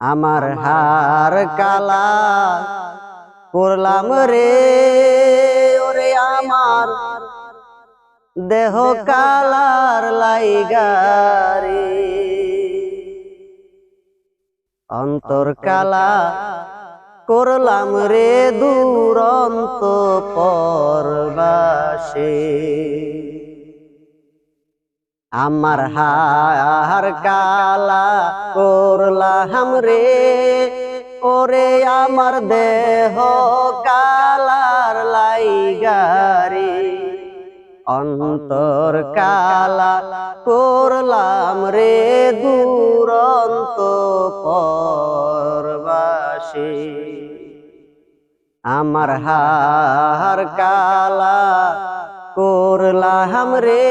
আমার হার কালা করলাম রে ওরে আমার দেহ কালার লাইগারে অন্তর কালা করলাম রে দুরন্ত পরবাসে। আমার হার কালা করলাম রে। ওরে আমার দেহ কালার লাইগারে অন্তর কালা করলাম রে দুরন্ত পরবাসী। আমার হার কালা করলাম রে।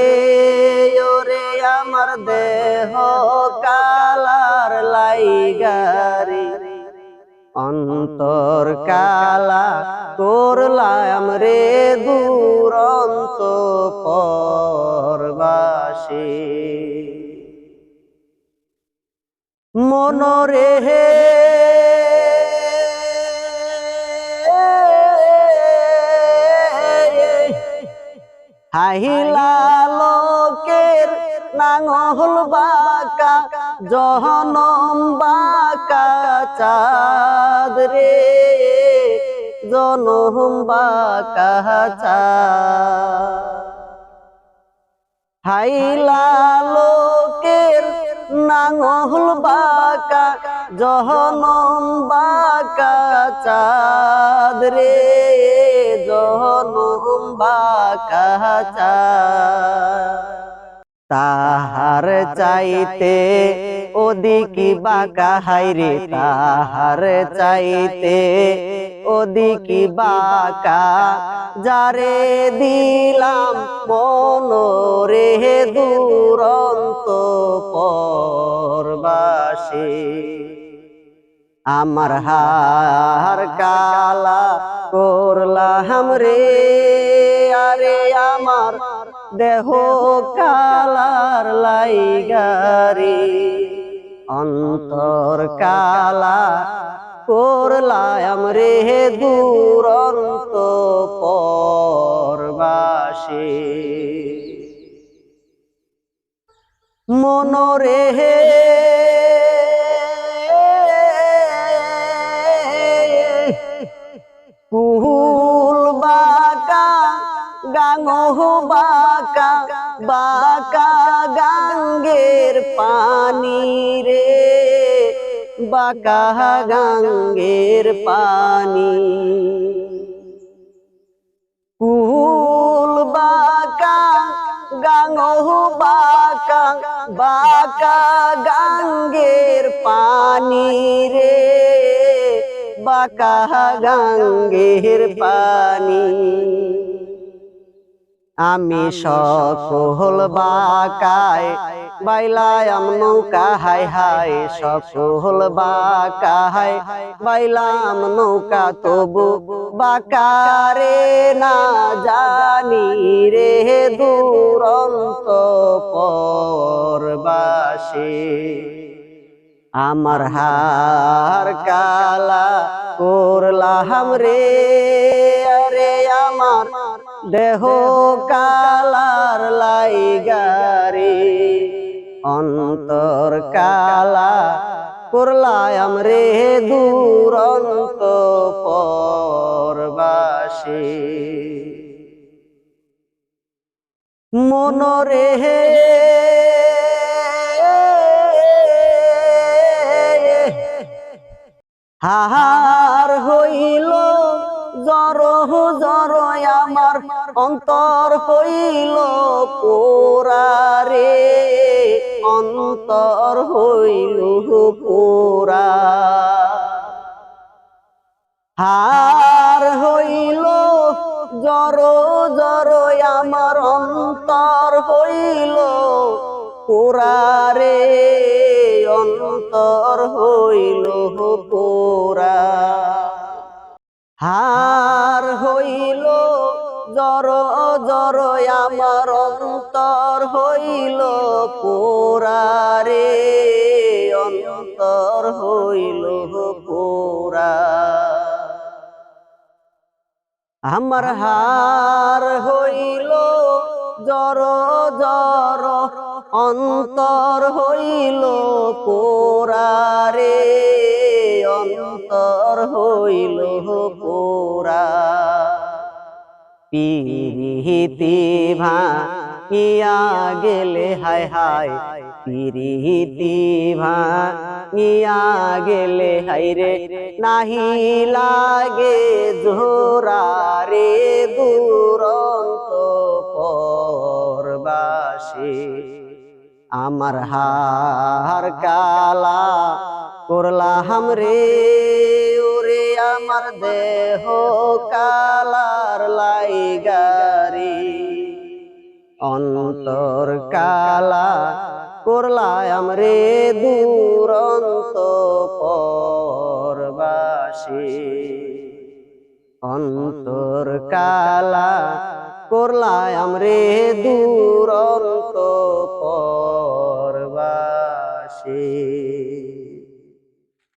ওরে আমার দেহ কালার লাইগারি অন্তর কালা করলাম রে দুরন্ত পরবাসী। মনরে হে হাহিলা লোকের নাঙল বাকা, জহনম বাকা চাঁদ রে, জনম বাকা চাঁদ। হাইলা লোকের নাঙল বাকা, জহনম বাকা চাঁদ রে, জহনম বাকা চাঁদ। তাহার চাইতে ওদিকি বাঁকা হাইরে তাহার চাইতে ওদিকি বাঁকা যারে দিলাম মনরে দুরন্ত পরবাসী। আমার হার কালা করলাম রে, আরে আমার দেহ কালার লাইগারি অন্তর কালা করলাম রে দুরন্ত পরবাসী। মনরে বাকা গাঙ্গের পানি। কুহুল বাকা, গাঙহ বাকা বাকা গাঙ্গের পানি রে। বাকা গাঙ্গের পানি। আমি সকল বাকায় বাইলাম নৌকা হাই হাই সকল বাকায় বাইলাম নৌকা তবু বাকারে না জানি রে দুরন্ত পরবাসী। আমার হার কালা করলাম রে, আরে আমার দেহ কালার লাইগারে অন্তর কালা করলাম রে দুরন্ত পরবাসী। মনরে হে হাহার হইল জর জর আমার অন্তর হইল পোরারে অন্তর হইল পোরা। হার হইল জর জর আমার অন্তর হইল পোরারে অন্তর হইল জর আমার অন্তর হইল পোরারে অন্তর হইল পোরা আমার হার হইল জর জর অন্তর হইল পোরারে অন্তর হইল পোরা পিরিহিতি ভাঙিয়া গেলে, হায় হায় পিরিহিতি ভাঙিয়া গেলে, হায় রে, নাহি লাগে জোরা দুরন্ত পরবাসী। আমার হার কালা করলাম রে আমার দেহ কালার লাইগারি অন্তর কালা করলাম রে দুরন্ত পরবাসী। অন্তর কালা করলাম রে দুরন্ত পরবাসী।